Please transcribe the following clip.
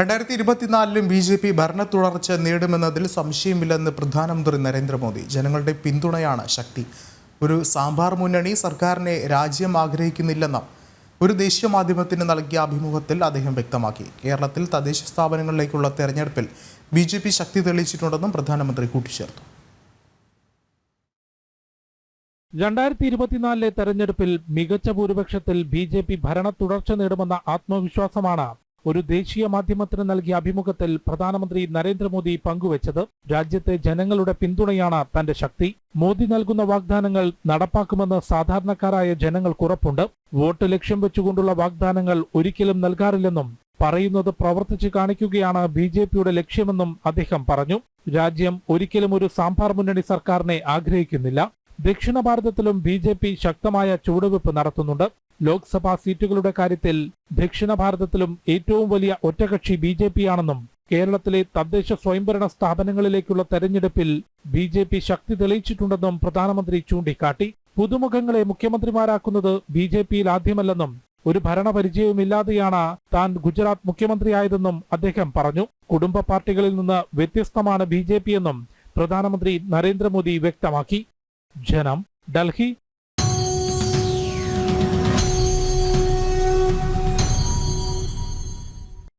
രണ്ടായിരത്തി ഇരുപത്തിനാലിലും B J P ഭരണ തുടർച്ച നേടുമെന്നതിൽ സംശയമില്ലെന്ന് പ്രധാനമന്ത്രി നരേന്ദ്രമോദി. ജനങ്ങളുടെ പിന്തുണയാണ് ശക്തി. ഒരു സാമ്പാർ മുന്നണി സർക്കാരിനെ രാജ്യം ആഗ്രഹിക്കുന്നില്ലെന്നും ഒരു ദേശീയ മാധ്യമത്തിന് നൽകിയ അഭിമുഖത്തിൽ അദ്ദേഹം വ്യക്തമാക്കി. കേരളത്തിൽ തദ്ദേശ സ്ഥാപനങ്ങളിലേക്കുള്ള തെരഞ്ഞെടുപ്പിൽ ബി ജെ പി ശക്തി തെളിയിച്ചിട്ടുണ്ടെന്നും പ്രധാനമന്ത്രി കൂട്ടിച്ചേർത്തു. രണ്ടായിരത്തി ഇരുപത്തിനാലിലെ തെരഞ്ഞെടുപ്പിൽ മികച്ച ഭൂരിപക്ഷത്തിൽ ബി ജെ പി ഭരണ തുടർച്ച നേടുമെന്ന ആത്മവിശ്വാസമാണ് ഒരു ദേശീയ മാധ്യമത്തിന് നൽകിയ അഭിമുഖത്തിൽ പ്രധാനമന്ത്രി നരേന്ദ്രമോദി പങ്കുവച്ചത് രാജ്യത്തെ ജനങ്ങളുടെ പിന്തുണയാണ് തന്റെ ശക്തി. മോദി നൽകുന്ന വാഗ്ദാനങ്ങൾ നടപ്പാക്കുമെന്ന് സാധാരണക്കാരായ ജനങ്ങൾക്കുറപ്പുണ്ട് വോട്ട് ലക്ഷ്യം വെച്ചുകൊണ്ടുള്ള വാഗ്ദാനങ്ങൾ ഒരിക്കലും നൽകാറില്ലെന്നും പറയുന്നത് പ്രവർത്തിച്ചു കാണിക്കുകയാണ് ബി ജെ പിയുടെ ലക്ഷ്യമെന്നും അദ്ദേഹം പറഞ്ഞു. രാജ്യം ഒരിക്കലും ഒരു സാമ്പാർ മുന്നണി സർക്കാരിനെ ആഗ്രഹിക്കുന്നില്ല. ദക്ഷിണ ഭാരതത്തിലും ബി ജെ പി ശക്തമായ ചുവടുവെപ്പ് നടത്തുന്നുണ്ട്. ലോക്സഭാ സീറ്റുകളുടെ കാര്യത്തിൽ ദക്ഷിണ ഭാരതത്തിലും ഏറ്റവും വലിയ ഒറ്റകക്ഷി ബി ജെ പി ആണെന്നും കേരളത്തിലെ തദ്ദേശ സ്വയംഭരണ സ്ഥാപനങ്ങളിലേക്കുള്ള തെരഞ്ഞെടുപ്പിൽ ബി ജെ പി ശക്തി തെളിയിച്ചിട്ടുണ്ടെന്നും പ്രധാനമന്ത്രി ചൂണ്ടിക്കാട്ടി. പുതുമുഖങ്ങളെ മുഖ്യമന്ത്രിമാരാക്കുന്നത് ബി ജെ പിയിൽ ആദ്യമല്ലെന്നും ഒരു ഭരണപരിചയവുമില്ലാതെയാണ് താൻ ഗുജറാത്ത് മുഖ്യമന്ത്രിയായതെന്നും അദ്ദേഹം പറഞ്ഞു. കുടുംബ പാർട്ടികളിൽ നിന്ന് വ്യത്യസ്തമാണ് ബി ജെ പി എന്നും പ്രധാനമന്ത്രി നരേന്ദ്രമോദി വ്യക്തമാക്കി. జనం ఢల్హీ